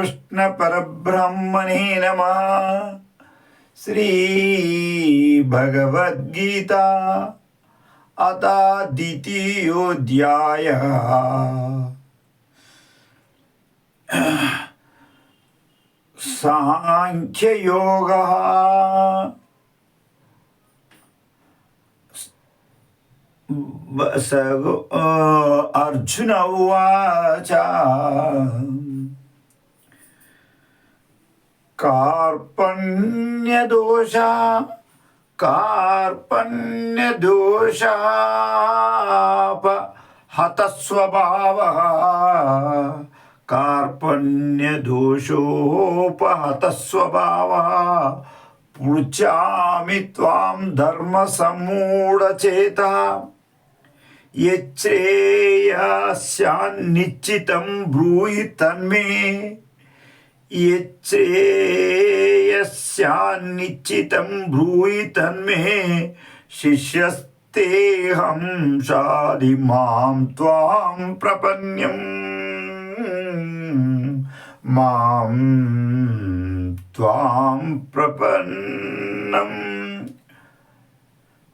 कृष्ण परब्रह्मणे नमः श्री भगवद्गीता अतः द्वितीयोऽध्यायः साङ्ख्ययोगः अर्जुन उवाच। कार्पण्यदोषा कार्पण्यदोषाप हतस्वभावः कार्पण्यदोषोपहतस्वभावः पृच्छामि त्वां धर्मसम्मूढचेतः यच्छ्रेयस्यान्निश्चितं ब्रूहि तन्मे యచ్చేయస్యాన్నిశ్చితం భూయి తన్మే శిష్యస్తేహం షాది మాం త్వాం ప్రపన్యం మాం త్వాం ప్రపన్నం.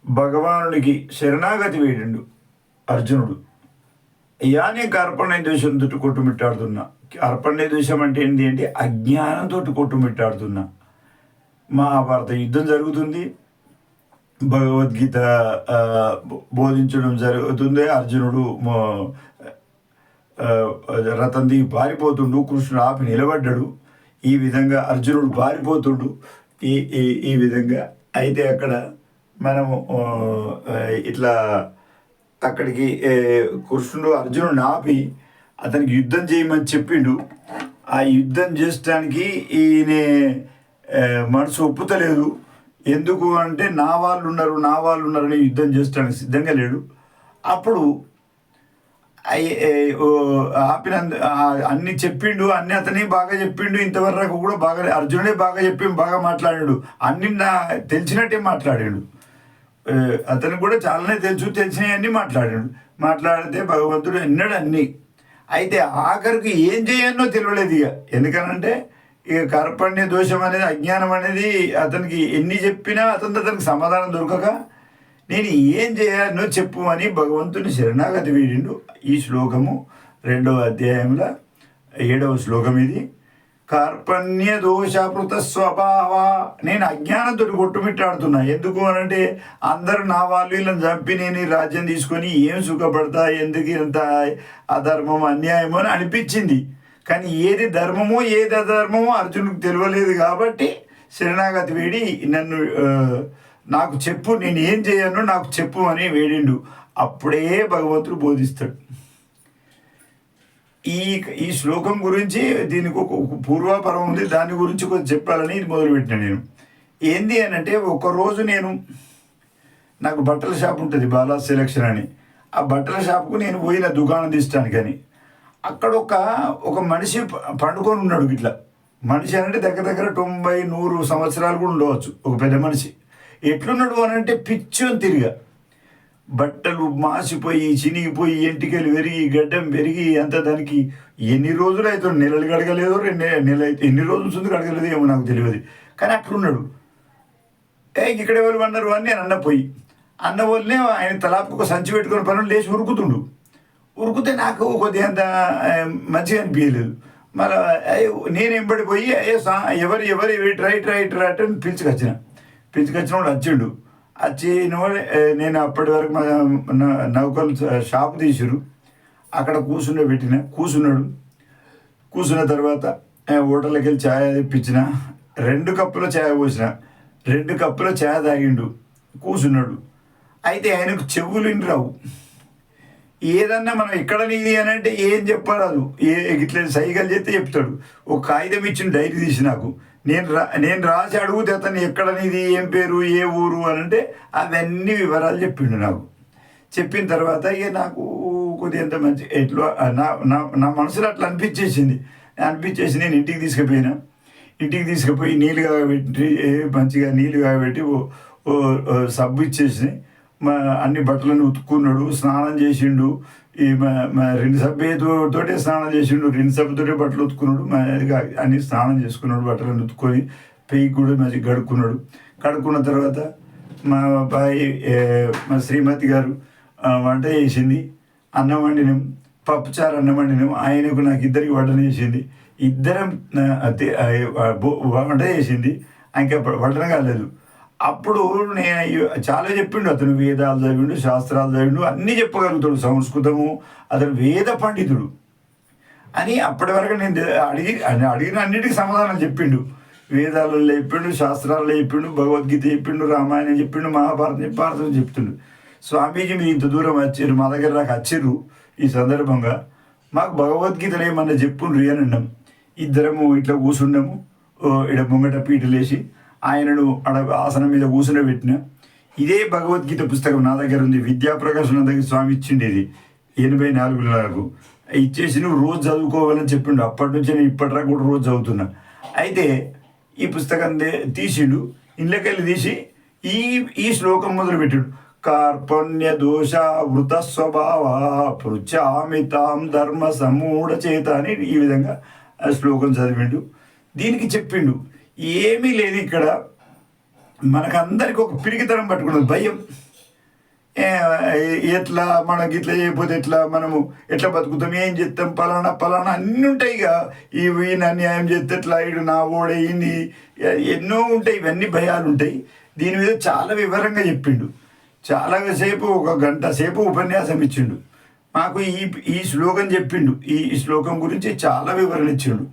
భగవానుడికి శరణాగతి వేడిండు అర్జునుడు. అయ్యా నీ కర్పణ దేశం తుట్టు కొట్టుమిట్టాడుతున్నా అర్పణ్య దోషం అంటే ఏంటి అంటే అజ్ఞానంతో కొట్టుమిట్టాడుతున్నా. మహాభారత యుద్ధం జరుగుతుంది. భగవద్గీత బోధించడం జరుగుతుంది. అర్జునుడు రథం దిగి పారిపోతుండు. కృష్ణుడు ఆపి నిలబడ్డాడు. ఈ విధంగా అర్జునుడు పారిపోతుండు. ఈ ఈ ఈ విధంగా అయితే అక్కడ మనము ఇట్లా అక్కడికి కృష్ణుడు అర్జునుడిని ఆపి అతనికి యుద్ధం చేయమని చెప్పిండు. ఆ యుద్ధం చేసడానికి ఈయన మనసు ఒప్పుతలేదు. ఎందుకు అంటే నా వాళ్ళు ఉన్నారు నా వాళ్ళు ఉన్నారని యుద్ధం చేసడానికి సిద్ధంగా లేడు. అప్పుడు ఆపిన ఓ, అన్ని చెప్పిండు అన్ని అతని బాగా చెప్పిండు ఇంతవరకు కూడా బాగా అర్జునుడే బాగా చెప్పి బాగా మాట్లాడాడు. అన్ని నా తెలిసినట్టే మాట్లాడాడు. అతను కూడా చాలానే తెలుసు తెలిసినవి అన్నీ మాట్లాడాడు. మాట్లాడితే భగవంతుడు ఎన్నడు అన్ని. అయితే ఆఖరికి ఏం చేయనో తెలియలేదు ఇక. ఎందుకనంటే ఇక కర్పణ్య దోషం అనేది అజ్ఞానం అనేది అతనికి ఎన్ని చెప్పినా అతను అతనికి సమాధానం దొరకక నేను ఏం చేయాలో చెప్పు అని భగవంతుని శరణాగతి వేడిండు. ఈ శ్లోకము రెండవ అధ్యాయంలో ఏడవ శ్లోకం ఇది. కార్పణ్య దోషాపృత స్వభావ నేను అజ్ఞానంతో కొట్టుమిట్టాడుతున్నా. ఎందుకు అనంటే అందరూ నా వాళ్ళు వీళ్ళని చంపి నేను ఈ రాజ్యం తీసుకొని ఏం సుఖపడతా ఎందుకు ఇంత అధర్మం అన్యాయమో అని అనిపించింది. కానీ ఏది ధర్మమో ఏది అధర్మమో అర్జునుడికి తెలియలేదు కాబట్టి శరణాగతి వేడి నన్ను నాకు చెప్పు నేను ఏం చేయను నాకు చెప్పు అని వేడిండు. అప్పుడే భగవంతుడు బోధిస్తాడు. ఈ ఈ శ్లోకం గురించి దీనికి ఒక పూర్వపరం పూర్వాపరం ఉంది. దాని గురించి కొంచెం చెప్పాలని ఇది మొదలుపెట్టిన నేను. ఏంది అని అంటే ఒకరోజు నేను నాకు బట్టల షాప్ ఉంటుంది బాలా సెలక్షన్ అని. ఆ బట్టల షాప్కు నేను పోయిన దుకాణం తీసడానికి అని అక్కడ ఒక ఒక మనిషి పండుకొని ఉన్నాడు ఇట్లా. మనిషి అంటే దగ్గర దగ్గర తొంభై నూరు సంవత్సరాలు కూడా ఉండవచ్చు ఒక పెద్ద మనిషి. ఎట్లున్నాడు అని అంటే పిచ్చోని తిరిగా. బట్టలు మాసిపోయి చినిగిపోయి ఎంటికలు పెరిగి గడ్డం పెరిగి అంత దానికి ఎన్ని రోజులు అవుతుంది నెలలు గడగలేదు రెండు నెల అయితే ఎన్ని రోజులు సుందు గడగలేదు ఏమో నాకు తెలియదు. కానీ అట్లున్నాడు. ఏ ఇక్కడ ఎవరు అన్నారు అని నేను అన్న పోయి. అన్న వల్లనే ఆయన తలాపు ఒక సంచి పెట్టుకుని పనులు లేచి ఉరుకుతుండు. ఉరుకుతే నాకు కొద్దిగా అంత మంచిగా అనిపించలేదు. మరి నేను పడిపోయి అయ్యో ఏ సా ఎవరు ఎవరు రైట్ రైట్ రైట్ రైట్ అని పిలుచుకొచ్చిన పిలుచుకొచ్చిన. వాడు వచ్చిండు. వచ్చి నో- నేను అప్పటి వరకు మా నా- నౌకలు షాప్ తీసిరు అక్కడ కూర్చుండే పెట్టిన కూర్చున్నాడు కూర్చున్న తర్వాత హోటల్కి వెళ్ళి ఛాయ్ తెప్పించిన రెండు కప్పుల ఛాయ్ పోసిన రెండు కప్పుల ఛాయ్ తాగిండు. కూర్చున్నాడు అయితే ఆయనకు చెవులు ఇన్ని రావు. ఏదన్నా మనం ఎక్కడ నీది అని అంటే ఏం చెప్పరాదు. ఏ ఇట్లా సైగలు చేస్తే చెప్తాడు. ఒక కాగితం ఇచ్చిన డైరీ తీసి నాకు. నేను రా నేను రాసి అడుగుతే అతను ఎక్కడ నీది ఏం పేరు ఏ ఊరు అని అంటే అవన్నీ వివరాలు చెప్పిండు నాకు. చెప్పిన తర్వాత ఇక నాకు కొద్దిగా ఎంత మంచి ఎట్లా నా నా నా మనసులో అట్లా అనిపించేసింది. అనిపించేసి నేను ఇంటికి తీసుకుపోయినా. ఇంటికి తీసుకుపోయి నీళ్ళు కాగబెట్టి ఏ మంచిగా నీళ్ళు కాగబెట్టి ఓ- ఓ సబ్బు ఇచ్చేసినాయి అన్ని బట్టలను ఉతుక్కున్నాడు స్నానం చేసిండు. ఈ మా- మా రెండు సభ్యతో తోటే స్నానం చేసిండు రెండు సభ్యతోటే బట్టలు ఉతుకున్నాడు అన్ని స్నానం చేసుకున్నాడు బట్టలను ఉతుక్కొని పెయ్యి కూడా మంచిగా కడుక్కున్నాడు. కడుక్కున్న తర్వాత మా అబ్బాయి మా శ్రీమతి గారు వంట చేసింది అన్నం వండినాం. పప్పుచారు అన్నం వండినాం. ఆయనకు నాకు ఇద్దరికి వంటన చేసింది. ఇద్దరం వంట చేసింది. ఇంకా వడ్డన కాలేదు. అప్పుడు నేను అయ్యో- చాలా చెప్పిండు అతను వేదాలు చదివిండు శాస్త్రాలు చదివిండు అన్నీ చెప్పగలుగుతాడు సంస్కృతము అతను వేద పండితుడు. అని అప్పటి వరకు నేను అడిగి అని అడిగిన అన్నిటికీ సమాధానం చెప్పిండు. వేదాలలో చెప్పిండు శాస్త్రాల్లో చెప్పిండు భగవద్గీత చెప్పిండు రామాయణం చెప్పిండు మహాభారతం చెప్పి భారతం చెప్తుండు. స్వామీజీ మీరు ఇంత దూరం వచ్చారు మా దగ్గర నాకు వచ్చారు ఈ సందర్భంగా. మాకు భగవద్గీతలు ఏమన్నా చెప్పుండ్రు అని అన్నాం. ఇద్దరము ఇట్లా కూర్చుండము ఓ, ఈడ ముంగట పీటలేసి ఆయనను అడ ఆసనం మీద కూర్చునబెట్టిన ఇదే భగవద్గీత పుస్తకం నా దగ్గర ఉంది. విద్యాప్రకాశం దగ్గర స్వామి ఇచ్చిండి ఇది ఎనభై నాలుగు నెలలకు ఇచ్చేసి నువ్వు రోజు చదువుకోవాలని చెప్పిండు. అప్పటి నుంచి నేను ఇప్పటిదాకా కూడా రోజు చదువుతున్నా. అయితే ఈ పుస్తకం దే- తీసిండు. ఇళ్ళకెళ్ళి తీసి ఈ ఈ శ్లోకం మొదలుపెట్టాడు కార్పణ్య దోష వృత స్వభావ పృచ్చామితాం ధర్మ సమూఢ చేత అని ఈ విధంగా ఆ శ్లోకం చదివిండు. దీనికి చెప్పిండు. ఏమీ లేదు ఇక్కడ. మనకందరికి ఒక పిరికితనం పట్టుకున్నది భయం. ఎట్లా మనకి ఇట్లా చేయకపోతే ఎట్లా మనము ఎట్లా బతుకుతాం ఏం చేస్తాం పలానా పలానా అన్నీ ఉంటాయి ఇక. ఈ ఈయన అన్యాయం చేస్తే ఎట్లా ఇడు నా ఓడే ఈయన్ని ఎన్నో ఉంటాయి ఇవన్నీ భయాలు ఉంటాయి. దీని మీద చాలా వివరంగా చెప్పిండు. చాలా సేపు ఒక గంట సేపు ఉపన్యాసం ఇచ్చిండు. మాకు ఈ ఈ శ్లోకం చెప్పిండు. ఈ ఈ శ్లోకం గురించి చాలా వివరణ ఇచ్చిండు.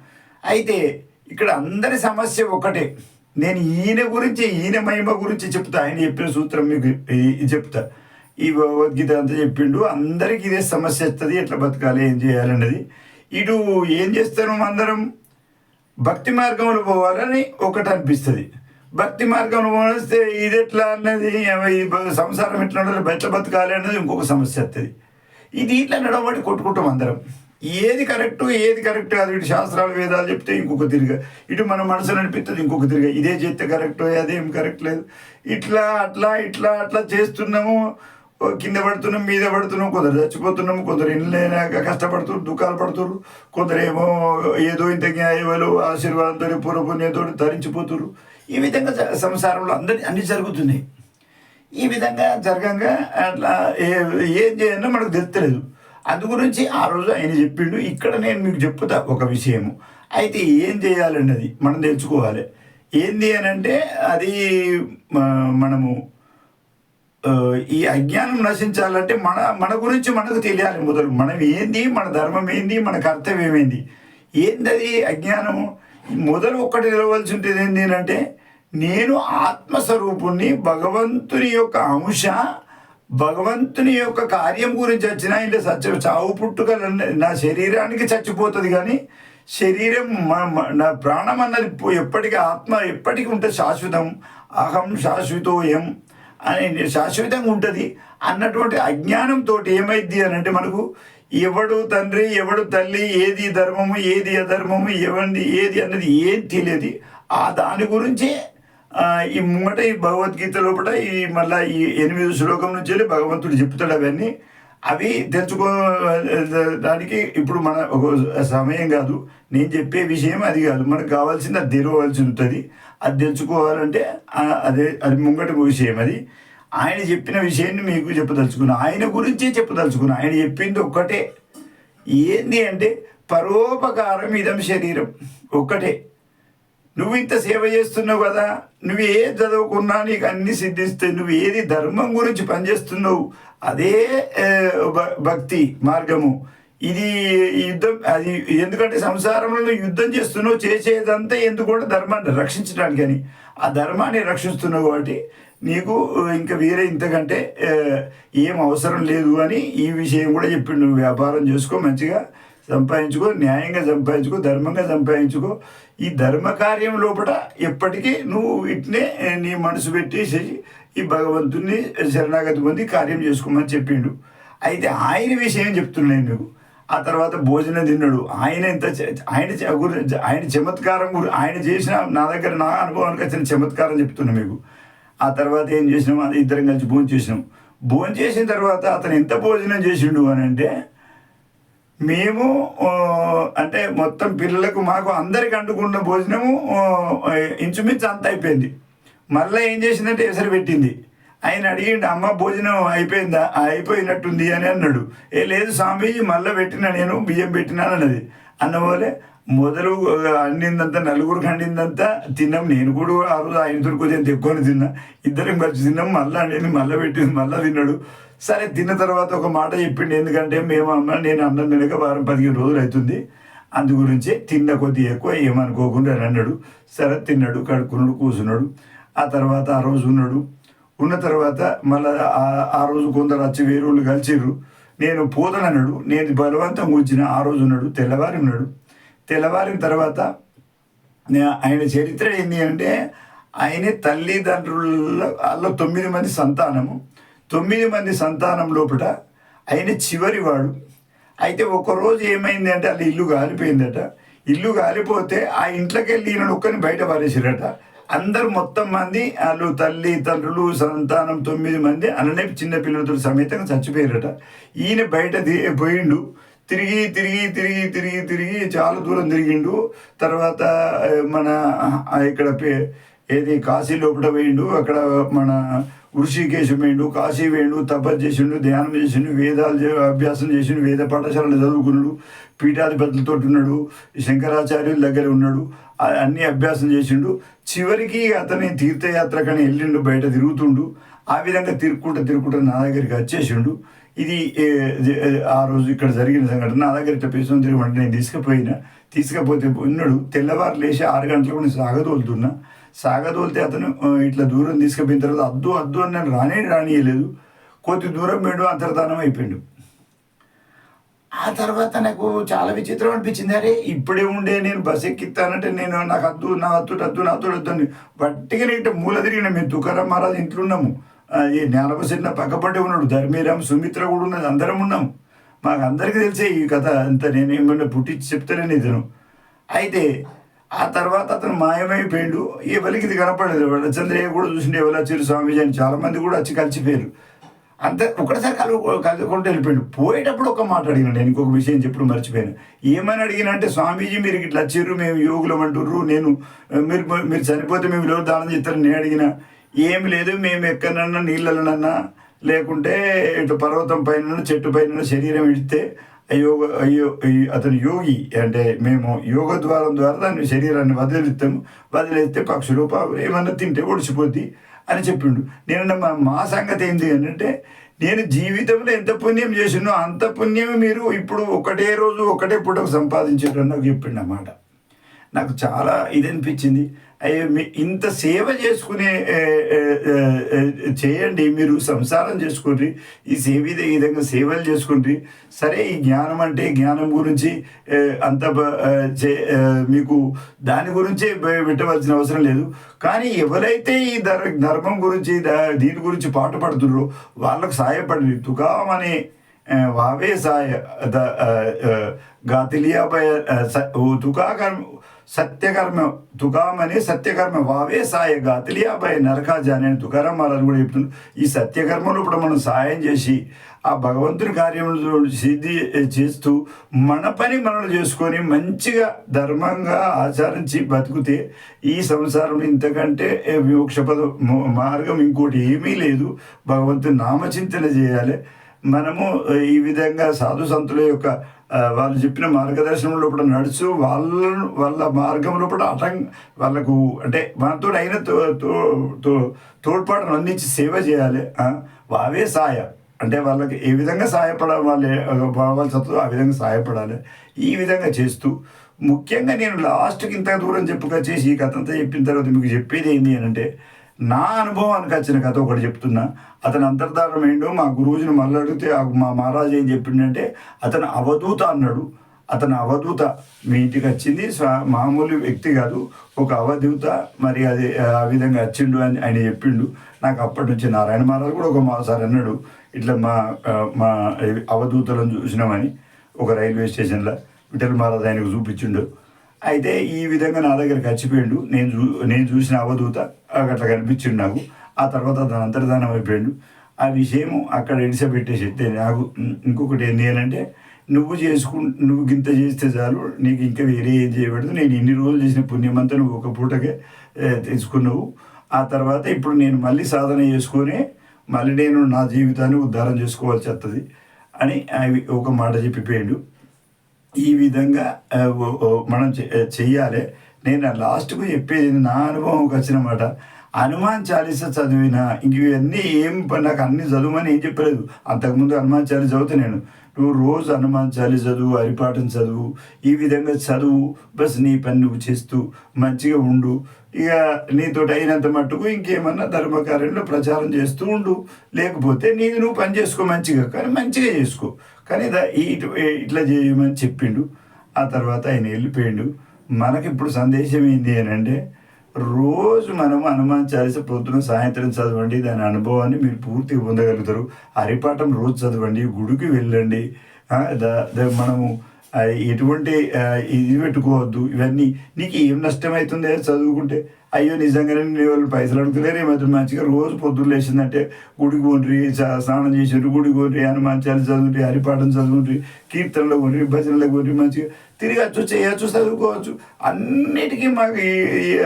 అయితే ఇక్కడ అందరి సమస్య ఒకటే. నేను ఈయన గురించి ఈయన మహిమ గురించి చెప్తా. ఆయన చెప్పిన సూత్రం మీకు ఈ చెప్తా. ఈ భగవద్గీత అంతా చెప్పిండు. అందరికీ ఇదే సమస్య వస్తుంది. ఎట్లా బతకాలి? ఏం చేయాలన్నది. ఇటు ఏం చేస్తాను అందరం? భక్తి మార్గంలో పోవాలని ఒకటి అనిపిస్తుంది. భక్తి మార్గంలో పోస్తే ఇది ఎట్లా అన్నది? సంసారం ఎట్లా ఉండాలి? బయట బతకాలి అన్నది ఇంకొక సమస్య వస్తుంది. ఇది ఇట్లా నడవబడి కొట్టుకుంటాం అందరం. ఏది కరెక్టు ఏది కరెక్ట్ కాదు. ఇటు శాస్త్రాలు వేదాలు చెప్తే ఇంకొక తిరిగా ఇటు మన మనసు అనిపిస్తుంది ఇంకొక తిరిగా. ఇదే చేస్తే కరెక్ట్ అదేం కరెక్ట్ లేదు. ఇట్లా అట్లా ఇట్లా అట్లా చేస్తున్నాము. కింద పడుతున్నాం మీద పడుతున్నాం. కొందరు చచ్చిపోతున్నాము కొందరు ఇళ్ళైనాక కష్టపడుతున్నారు దుఃఖాలు పడుతున్నారు కొందరేమో ఏదో ఇంత న్యాయవాలు ఆశీర్వాదంతో పూర్వపుణ్యంతో తరించిపోతున్నారు ఈ విధంగా సంసారంలో అందరి అన్నీ జరుగుతున్నాయి. ఈ విధంగా జరగంగా అట్లా ఏ ఏం చేయాలో మనకు తెలుస్తలేదు అందు గురించి ఆ రోజు ఆయన చెప్పిండు ఇక్కడ నేను మీకు చెప్తా ఒక విషయము. అయితే ఏం చేయాలన్నది మనం తెలుసుకోవాలి. ఏంది అని అంటే అది మనము ఈ అజ్ఞానం నశించాలంటే మన మన గురించి మనకు తెలియాలి మొదలు. మనం ఏంది మన ధర్మం ఏంది మన కర్తవ్యం ఏంది? ఏందది అజ్ఞానము? మొదలు ఒక్కటి నిలవలసి ఉంటుంది ఏంటి అంటే నేను ఆత్మస్వరూపుణ్ణి భగవంతుని యొక్క అంశ భగవంతుని యొక్క కార్యం గురించి వచ్చిన ఇంత సత్య చావు పుట్టుకలు నా శరీరానికి చచ్చిపోతుంది కానీ శరీరం నా ప్రాణం అన్నది ఎప్పటికీ ఆత్మ ఎప్పటికీ ఉంటుంది శాశ్వతం. అహం శాశ్వతోయం అని శాశ్వతంగా ఉంటుంది. అన్నటువంటి అజ్ఞానంతో ఏమైద్ది అని అంటే మనకు ఎవడు తండ్రి ఎవడు తల్లి ఏది ధర్మము ఏది అధర్మము ఎవరిది ఏది అన్నది ఏం తెలియదు. ఆ దాని గురించి ఈ ముంగట ఈ భగవద్గీత లోపల ఈ మళ్ళా ఈ ఎనిమిది శ్లోకం నుంచి వెళ్ళి భగవంతుడు చెప్తాడు అవన్నీ. అవి తెచ్చుకో దానికి ఇప్పుడు మన ఒక సమయం కాదు. నేను చెప్పే విషయం అది కాదు. మనకు కావాల్సింది అది తెలవలసి ఉంటుంది. అది తెలుసుకోవాలంటే అదే అది ముంగట విషయం అది. ఆయన చెప్పిన విషయాన్ని మీకు చెప్పదలుచుకున్నా. ఆయన గురించే చెప్పదలుచుకున్నా. ఆయన చెప్పింది ఒక్కటే. ఏంది అంటే పరోపకారం ఇదం శరీరం. ఒక్కటే. నువ్వు ఇంత సేవ చేస్తున్నావు కదా నువ్వు ఏ చదువుకున్నా నీకు అన్ని సిద్ధిస్తే నువ్వు ఏది ధర్మం గురించి పనిచేస్తున్నావు అదే భ- భక్తి మార్గము. ఇది యుద్ధం అది ఎందుకంటే సంసారంలో యుద్ధం చేస్తున్నావు చేసేదంతా ఎందుకు కూడా ధర్మాన్ని రక్షించడానికి అని. ఆ ధర్మాన్ని రక్షిస్తున్నావు కాబట్టి నీకు ఇంకా వేరే ఇంతకంటే ఏం అవసరం లేదు అని ఈ విషయం కూడా చెప్పిండు నువ్వు. వ్యాపారం చేసుకో మంచిగా సంపాదించుకో న్యాయంగా సంపాదించుకో ధర్మంగా సంపాదించుకో. ఈ ధర్మ కార్యం లోపల ఎప్పటికీ నువ్వు ఇట్నే నీ మనసు పెట్టేసి ఈ భగవంతుని శరణాగతి పొంది కార్యం చేసుకోమని చెప్పిండు. అయితే ఆయన విషయం చెప్తున్నాను నువ్వు ఆ తర్వాత భోజనం తిన్నాడు. ఆయన ఎంత ఆయన ఆయన చమత్కారం ఆయన చేసిన నా దగ్గర నా అనుభవానికి వచ్చిన చమత్కారం చెప్తున్నా మీకు. ఆ తర్వాత ఏం చేసినాం? అది ఇద్దరం కలిసి భోజనం చేసినాం. భోజనం చేసిన తర్వాత అతను ఎంత భోజనం చేసిండు అని అంటే మేము అంటే మొత్తం పిల్లలకు మాకు అందరికి అంటుకున్న భోజనము ఇంచుమించు అంత అయిపోయింది. మళ్ళీ ఏం చేసిందంటే ఎసరు పెట్టింది. ఆయన అడిగిండు అమ్మ భోజనం అయిపోయిందా? అయిపోయినట్టుంది అని అన్నాడు. ఏ లేదు స్వామీజీ మళ్ళీ పెట్టినా నేను బియ్యం పెట్టినాను అన్నది. అన్నవాళ్ళే మొదలు అండిందంతా నలుగురికి అండిందంతా తిన్నాం. నేను కూడా ఆ రోజు ఆయన కొంచెం తెక్కుని తిన్నా. ఇద్దరం కలిసి తిన్నాం. మళ్ళీ అండింది మళ్ళీ పెట్టింది మళ్ళీ తిన్నాడు. సరే తిన్న తర్వాత ఒక మాట చెప్పిండు. ఎందుకంటే మేము అమ్మ నేను అన్నం తినక వారం పదిహేను రోజులు అవుతుంది. అందు గురించి తిన్న కొద్ది ఎక్కువ ఏమనుకోకుండా అన్నాడు సరే తిన్నాడు కడుక్కున్నాడు కూర్చున్నాడు. ఆ తర్వాత ఆ రోజు ఉన్నాడు. ఉన్న తర్వాత మళ్ళీ ఆ- రోజు కొందరు వచ్చి వేరే వాళ్ళు కలిసిర్రు. నేను పోదనన్నాడు. నేను బలవంతం కూర్చిన ఆ రోజు ఉన్నాడు. తెల్లవారి ఉన్నాడు. తెల్లవారిన తర్వాత ఆయన చరిత్ర ఏంటి అంటే ఆయన తల్లిదండ్రుల వాళ్ళ తొమ్మిది మంది సంతానము. తొమ్మిది మంది సంతానం లోపల ఆయన చివరివాడు అయితే ఒకరోజు ఏమైంది అంటే వాళ్ళ ఇల్లు కాలిపోయిందట. ఇల్లు కాలిపోతే ఆ ఇంట్లోకి వెళ్ళి ఈయన ఒక్కని బయట పారేసిరట. అందరు మొత్తం మంది వాళ్ళు తల్లి తండ్రులు సంతానం తొమ్మిది మంది అననే చిన్న పిల్లలతో సమేతంగా చచ్చిపోయారట. ఈయన బయట పోయిండు. తిరిగి తిరిగి తిరిగి తిరిగి తిరిగి చాలా దూరం తిరిగిండు. తర్వాత మన ఇక్కడ పే- ఏది కాశీ లోపల పోయిండు అక్కడ మన ఋషికేశం వేయండు కాశీ వేయండు తపస్సు చేసిండు ధ్యానం చేసిండు వేదాలు అభ్యాసం చేసిండు వేద పాఠశాలలో చదువుకున్నాడు పీఠాధిపతులతో ఉన్నాడు శంకరాచార్యుల దగ్గర ఉన్నాడు అన్నీ అన్ని అభ్యాసం చేసిండు. చివరికి అతని తీర్థయాత్రకని వెళ్ళిండు బయట తిరుగుతుండు. ఆ విధంగా తిరుక్కుంటూ తిరుక్కుంటూ నా దగ్గరికి వచ్చేసిండు. ఇది ఆ రోజు ఇక్కడ జరిగిన సంఘటన. నా దగ్గర ఇట్లా పేసం తిరగమంటే నేను తీసుకుపోయినా. తీసుకపోతే ఉన్నాడు. తెల్లవారు లేచి ఆరు గంటలకు నేను సాగదోలుతున్నా. సాగదోలితే అతను ఇట్లా దూరం తీసుకుపోయిన తర్వాత అద్దు అద్దు అని నేను రానే రానియలేదు కొద్ది దూరం పోయాడు అంతర్ధానం అయిపోయాడు. ఆ తర్వాత నాకు చాలా విచిత్రం అనిపించింది. అరే ఇప్పుడే ఉండే నేను బస్ ఎక్కిస్తానంటే నేను నాకు అద్దు నా అద్దు అద్దు నా అత్తుడు అద్దు అని వట్టిగా మూల తిరిగిన మేము తుకారాం మహారాజ్ ఇంట్లో ఉన్నాము ఈ జ్ఞానపసిన పక్కపట్టే ఉన్నాడు. ధర్మీరామ్ సుమిత్ర కూడా ఉన్నది. అందరం ఉన్నాము. మాకు అందరికీ తెలిసే ఈ కథ అంత. నేను ఏమన్నా పుట్టించి చెప్తానని ఇతను. అయితే ఆ తర్వాత అతను మాయమైపోయిండు. ఎవరికి ఇది కనపడలేదు. వాళ్ళ చంద్రయ్య కూడా చూసిండే ఎవరు వచ్చారు స్వామీజీ అని చాలామంది కూడా వచ్చి కలిసిపోయారు. అంత ఒకటిసారి కలు కలుగుకుంటూ వెళ్ళిపోయాడు. పోయేటప్పుడు ఒక మాట అడిగినాడు. నేను ఇంకొక విషయం చెప్పుడు మర్చిపోయాను. ఏమని అడిగినంటే స్వామీజీ మీరు ఇట్లా వచ్చారు మేము యోగులం అంటుర్రు. నేను మీరు మీరు చనిపోతే మేము ఎవరు దానం చేస్తారు నేను అడిగిన ఏమి లేదు మేము ఎక్కడన్నా నీళ్ళనన్నా లేకుంటే ఇటు పర్వతం పైన చెట్టు పైన శరీరం ఇడితే యోగ అయ్యో అతను యోగి అంటే మేము యోగ ద్వారం ద్వారా దాని శరీరాన్ని వదిలేస్తాము. వదిలేస్తే పక్షులు రూపాయలు ఏమన్నా తింటే ఒడిచిపోద్ది అని చెప్పిండు. నేను మా మా సంగతి ఏంటి అని అంటే నేను జీవితంలో ఎంత పుణ్యం చేసినో అంత పుణ్యం మీరు ఇప్పుడు ఒకటే రోజు ఒకటే పూటకు సంపాదించారు నాకు చెప్పిండు అన్నమాట నాకు చాలా ఇది అనిపించింది అయ్యో మీ ఇంత సేవ చేసుకునే చేయండి మీరు సంసారం చేసుకోండి ఈ సేవ ఇదే విధంగా సేవలు చేసుకుంటే సరే ఈ జ్ఞానం అంటే జ్ఞానం గురించి అంత మీకు దాని గురించే పెట్టవలసిన అవసరం లేదు. కానీ ఎవరైతే ఈ ధర్మం గురించి దా- దీని గురించి పాటు పడుతుండ్రో వాళ్ళకు సహాయపడండి తుకామనే अ, वावे साय द अ, अ, गातिलियाबय अ, स- ओ तुकाकर्म సత్యకర్మ తుకామని సత్యకర్మ వావే సాయ గాతిలియాబాయ్ నరకా జాని అని తుకారాం మహారాజు కూడా చెప్తున్నాడు ఈ సత్యకర్మలో ఇప్పుడు మనం సాయం చేసి ఆ భగవంతుని కార్యములు సిద్ధి చేస్తూ మన పని మనం చేసుకొని మంచిగా ధర్మంగా ఆచరించి బతికితే ఈ సంసారంలో ఇంతకంటే ఏ మోక్ష పద మో- మార్గం ఇంకోటి ఏమీ లేదు భగవంతుని నామచింతన చేయాలి మనము ఈ విధంగా సాధు సంతుల యొక్క వాళ్ళు చెప్పిన మార్గదర్శనం లోపల నడుచు వాళ్ళ వాళ్ళ మార్గం లోపల అటం వాళ్ళకు అంటే మనతో అయిన తో తో- తో- తోడ్పాటును అందించి సేవ చేయాలి వావే సాయ. అంటే వాళ్ళకి ఏ విధంగా సహాయపడాలి వాళ్ళు వాళ్ళ చదువు ఆ విధంగా సహాయపడాలి ఈ విధంగా చేస్తూ. ముఖ్యంగా నేను లాస్ట్కి ఇంత దూరం చెప్పుక చేసి ఈ కథ అంతా చెప్పిన తర్వాత మీకు చెప్పేది ఏంటి అని అంటే నా అనుభవానికి వచ్చిన కథ ఒకటి చెప్తున్నా. అతను అంతర్ధానం ఏంటో మా గురువుజుని మళ్ళీ అడిగితే మా మహారాజు ఏం చెప్పిండంటే అతను అవధూత అన్నాడు. అతను అవధూత మీ ఇంటికి వచ్చింది. మామూలు వ్యక్తి కాదు. ఒక అవధూత మరి అది ఆ విధంగా వచ్చిండు అని ఆయన చెప్పిండు. నాకు అప్పటి నుంచి నారాయణ మహారాజు కూడా ఒక మాసారి అన్నాడు. ఇట్లా మా మా అవధూతలను చూసినామని ఒక రైల్వే స్టేషన్లో. విఠల్ మహారాజు ఆయనకు చూపించిండు. అయితే ఈ విధంగా నా దగ్గరికి వచ్చిపోయిండు. నేను చూ నేను చూసిన అవధూత అట్లా కనిపించిండు నాకు. ఆ తర్వాత అతను అంతర్ధానం అయిపోయాడు. ఆ విషయం అక్కడ ఇడిసబెట్టేసి అయితే నాకు ఇంకొకటి ఏంది అని అంటే నువ్వు చేసుకు నువ్వు గింత చేస్తే చాలు నీకు ఇంకా వేరే ఏం చేయబడదు. నేను ఇన్ని రోజులు చేసిన పుణ్యమంతా నువ్వు ఒక పూటకే తీసుకున్నావు. ఆ తర్వాత ఇప్పుడు నేను మళ్ళీ సాధన చేసుకొని మళ్ళీ నేను నా జీవితాన్ని ఉద్ధారం చేసుకోవాల్సి వస్తుంది అని అవి ఒక మాట చెప్పిపోయాడు. ఈ విధంగా మనం చె- చెయ్యాలి. నేను లాస్ట్కు చెప్పేది నా అనుభవంకి వచ్చినమాట. హనుమాన్ చాలీస చదివిన ఇంక ఇవన్నీ ఏం నాకు అన్ని చదువుమని ఏం చెప్పలేదు. అంతకుముందు హనుమాన్ చాలీస చదువుతా నేను. నువ్వు రోజు హనుమాన్ చాలీస చదువు హరిపాఠం చదువు ఈ విధంగా చదువు బస్ నీ పని నువ్వు చేస్తూ మంచిగా ఉండు. ఇక నీతో అయినంత మట్టుకు ఇంకేమన్నా ధర్మకార్యంలో ప్రచారం చేస్తూ ఉండు. లేకపోతే నీది నువ్వు పని చేసుకో మంచిగా. కానీ మంచిగా చేసుకో. కానీ ఈ- ఇట్లా చేయమని చెప్పిండు. ఆ తర్వాత ఆయన వెళ్ళిపోయిండు. మనకి ఇప్పుడు సందేశం ఏంటి అని అంటే రోజు మనం హనుమాన్ చాలీస పొద్దున సాయంత్రం చదవండి దాని అనుభవాన్ని మీరు పూర్తిగా పొందగలుగుతారు. హరిపాఠం రోజు చదవండి గుడికి వెళ్ళండి ద- మనము ఎటువంటి ఇది పెట్టుకోవద్దు ఇవన్నీ. నీకు ఏం నష్టమవుతుంది చదువుకుంటే? అయ్యో నిజంగానే నేను వాళ్ళు పైసలు అడుగుతలేరు ఏమైతే మంచిగా రోజు పొద్దున్న లేచిందంటే గుడికి కొనరి స్నానం చేసారు గుడికి కొనరి హనుమాన్ చదువుండ్రి హరిపాఠం చదువుండ్రి కీర్తనలో కొండ్రి భజనలో కొండ్రి మంచిగా తిరగచ్చు చేయొచ్చు చదువుకోవచ్చు. అన్నిటికీ మాకు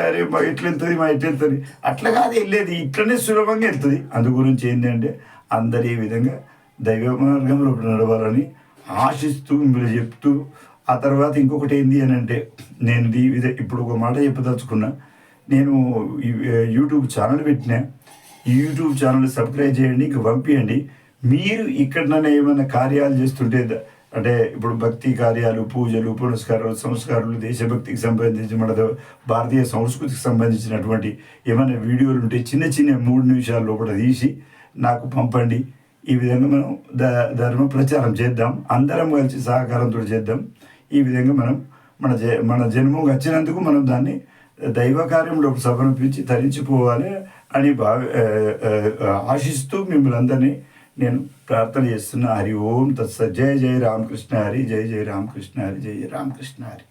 అరే మా ఇట్లా వెళ్తుంది మా ఇట్లా వెళ్తుంది అట్లా కాదు వెళ్ళేది ఇట్లనే సులభంగా వెళ్తుంది. అందు గురించి ఏంటంటే అందరు ఈ విధంగా దైవ మార్గంలో నడవాలని ఆశిస్తూ మీరు చెప్తూ ఆ తర్వాత ఇంకొకటి ఏంది అని అంటే నేను ఇప్పుడు ఒక మాట చెప్పదలుచుకున్నా. నేను యూట్యూబ్ ఛానల్ పెట్టినా యూట్యూబ్ ఛానల్ సబ్స్క్రైబ్ చేయండి ఇంక పంపించండి మీరు ఇక్కడ ఏమైనా కార్యాలు చేస్తుంటే అంటే ఇప్పుడు భక్తి కార్యాలు పూజలు పునస్కారాలు సంస్కారాలు దేశభక్తికి సంబంధించి మన భారతీయ సంస్కృతికి సంబంధించినటువంటి ఏమైనా వీడియోలు ఉంటే చిన్న చిన్న మూడు నిమిషాల లోపల తీసి నాకు పంపండి. ఈ విధంగా మనం ద ధర్మ ప్రచారం చేద్దాం. అందరం కలిసి సహకారంతో చేద్దాం. ఈ విధంగా మనం మన జ మన జన్మం వచ్చినందుకు మనం దాన్ని దైవ కార్యంలో సమర్పించి తరించిపోవాలి అని భావి ఆశిస్తూ మిమ్మల్ని అందరినీ నేను ప్రార్థన చేస్తున్నా. హరి ఓం తత్స. జయ జయ రామకృష్ణ హరి జయ జయ రామకృష్ణ హరి జయ రామకృష్ణ హరి.